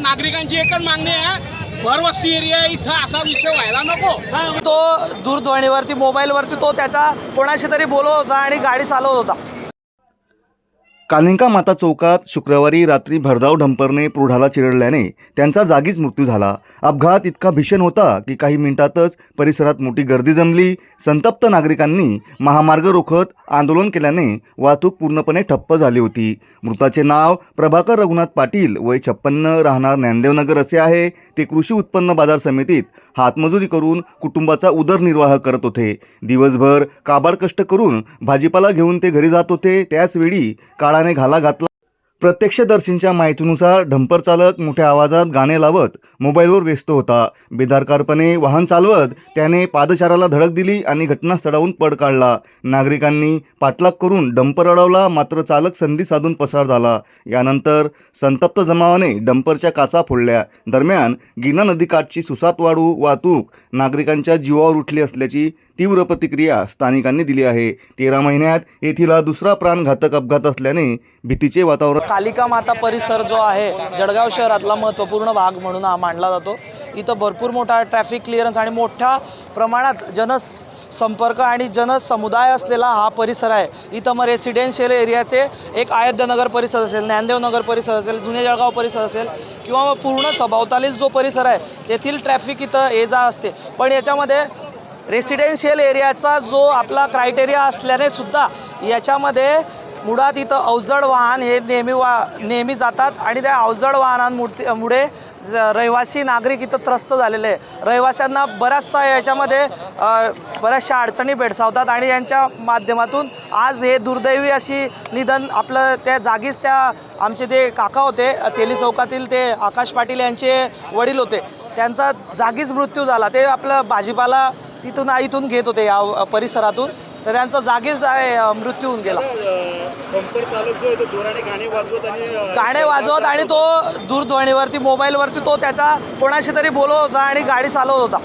नागरिकांची एकच मागणी आहे. भरवस्ती एरिया इथं असा विषय व्हायला नको. तो दूरध्वनीवरती मोबाईलवरती तो त्याचा कोणाशी तरी बोलत होता आणि गाडी चालवत होता. कालिंका माता चौकात शुक्रवारी रात्री भरधाव ढंपरने प्रोढाला चिरडल्याने त्यांचा जागीच मृत्यू झाला. अपघात इतका भीषण होता की काही मिनिटातच परिसरात मोठी गर्दी जमली. संतप्त नागरिकांनी महामार्ग रोखत आंदोलन केल्याने वाहतूक पूर्णपणे ठप्प झाली होती. मृताचे नाव प्रभाकर रघुनाथ पाटील वय छप्पन्न राहणार ज्ञानदेवनगर असे आहे. ते कृषी उत्पन्न बाजार समितीत हातमजुरी करून कुटुंबाचा उदरनिर्वाह करत होते. दिवसभर काबाड कष्ट करून भाजीपाला घेऊन ते घरी जात होते. त्याचवेळी काळाने घाला घातला. प्रत्यक्षदर्शींच्या माहितीनुसार डंपर चालक मोठ्या आवाजात गाणे लावत मोबाईलवर व्यस्त होता. बेदारकारपणे वाहन चालवत त्याने पादचाराला धडक दिली आणि घटनास्थळाहून पड काढला. नागरिकांनी पाठलाग करून डंपर अडवला मात्र चालक संधी साधून पसार झाला. यानंतर संतप्त जमावाने डंपरच्या काचा फोडल्या. दरम्यान गिना नदीकाठची सुसातवाडू वाहतूक नागरिकांच्या जीवावर उठली असल्याची तीव्र प्रतिक्रिया स्थानिकांनी दिली आहे. तेरा महिन्यात येथील हा दुसरा प्राणघातक अपघात असल्याने भीतीचे वातावरण. कालिका माता परिसर जो आहे जळगाव शहरातला महत्त्वपूर्ण भाग म्हणून हा मानला जातो. इथं भरपूर मोठा ट्रॅफिक क्लिअरन्स आणि मोठ्या प्रमाणात जनस संपर्क आणि जनसमुदाय असलेला हा परिसर आहे. इथं मग रेसिडेन्शियल एरियाचे एक अयोध्यनगर परिसर असेल ज्ञानदेव नगर परिसर असेल जुने जळगाव परिसर असेल किंवा मग पूर्ण सभोवतालील जो परिसर आहे तेथील ट्रॅफिक इथं ये जा असते. पण याच्यामध्ये रेसिडेन्शियल एरियाचा जो आपला क्रायटेरिया असल्याने सुद्धा याच्यामध्ये मुळात इथं अवजड वाहन हे नेहमी वा नेहमी जातात आणि त्या अवजड वाहनांमुळे मुळे ज- रहिवासी नागरिक इथं त्रस्त झालेले आहे रहिवाशांना बऱ्याचशा याच्यामध्ये बऱ्याचशा अडचणी भेडसावतात आणि यांच्या माध्यमातून आज हे दुर्दैवी अशी निधन आपलं त्या जागीच त्या आमचे ते काका होते तेली चौकातील ते आकाश पाटील यांचे वडील होते त्यांचा जागीच मृत्यू झाला. ते आपलं भाजीपाला तिथून इथून घेत होते या परिसरातून. तर त्यांचा जागीच मृत्यू होऊन गेला. गाणे वाजवत आणि तो दूरध्वनीवरती मोबाईलवरती तो त्याचा कोणाशी तरी बोलत होता आणि गाडी चालवत होता.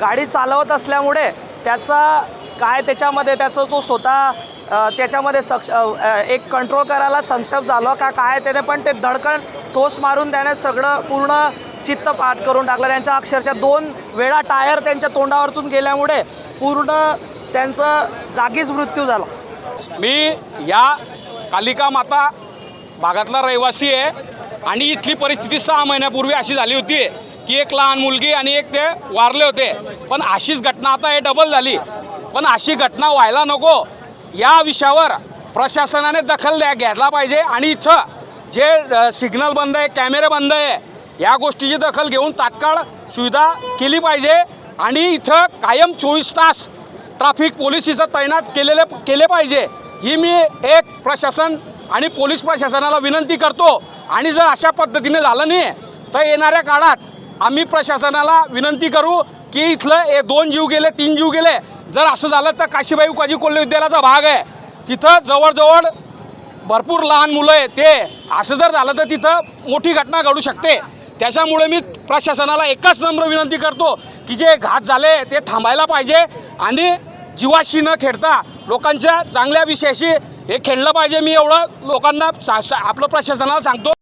गाडी चालवत असल्यामुळे त्याचा काय त्याच्यामध्ये त्याचा तो स्वतः त्याच्यामध्ये सक्ष एक कंट्रोल करायला सक्षम झालं का काय त्याने पण ते धडकन ठोस मारून त्याने सगळं पूर्ण चित्त पाठ करून टाकलं. त्यांच्या अक्षरशः दोन वेळा टायर त्यांच्या तोंडावरतून गेल्यामुळे पूर्ण त्यांचं जागीच मृत्यू झाला. मी या कालिका माता भागातला रहिवासी आहे आणि इथली परिस्थिती सहा महिन्यापूर्वी अशी झाली होती की एक लहान मुलगी आणि एक ते वारले होते. पण अशीच घटना आता हे डबल झाली. पण अशी घटना व्हायला नको. या विषयावर प्रशासनाने दखल द्या घ्यायला पाहिजे आणि इथं जे सिग्नल बंद आहे कॅमेरे बंद आहे या गोष्टीची दखल घेऊन तात्काळ सुविधा केली पाहिजे आणि इथं कायम चोवीस तास ट्रॅफिक पोलीस इथं तैनात केलेले केले पाहिजे. ही मी एक प्रशासन आणि पोलीस प्रशासनाला विनंती करतो. आणि जर अशा पद्धतीने झालं नाही तर येणाऱ्या काळात आम्ही प्रशासनाला विनंती करू की इथलं हे दोन जीव गेले तीन जीव गेले. जर असं झालं तर काशीबाई उकाजी कोल्हे विद्यालयाचा भाग आहे. तिथं जवळजवळ भरपूर लहान मुलं आहे ते. असं जर झालं तर तिथं मोठी घटना घडू शकते. त्याच्यामुळे मी प्रशासनाला एकच नम्र विनंती करतो की जे घात झाले ते थांबायला पाहिजे आणि जीवाशी न खेळता लोकांच्या चांगल्या विषयाशी हे खेळलं पाहिजे मी एवढं लोकांना सा सा- आपलं प्रशासनाला सांगतो.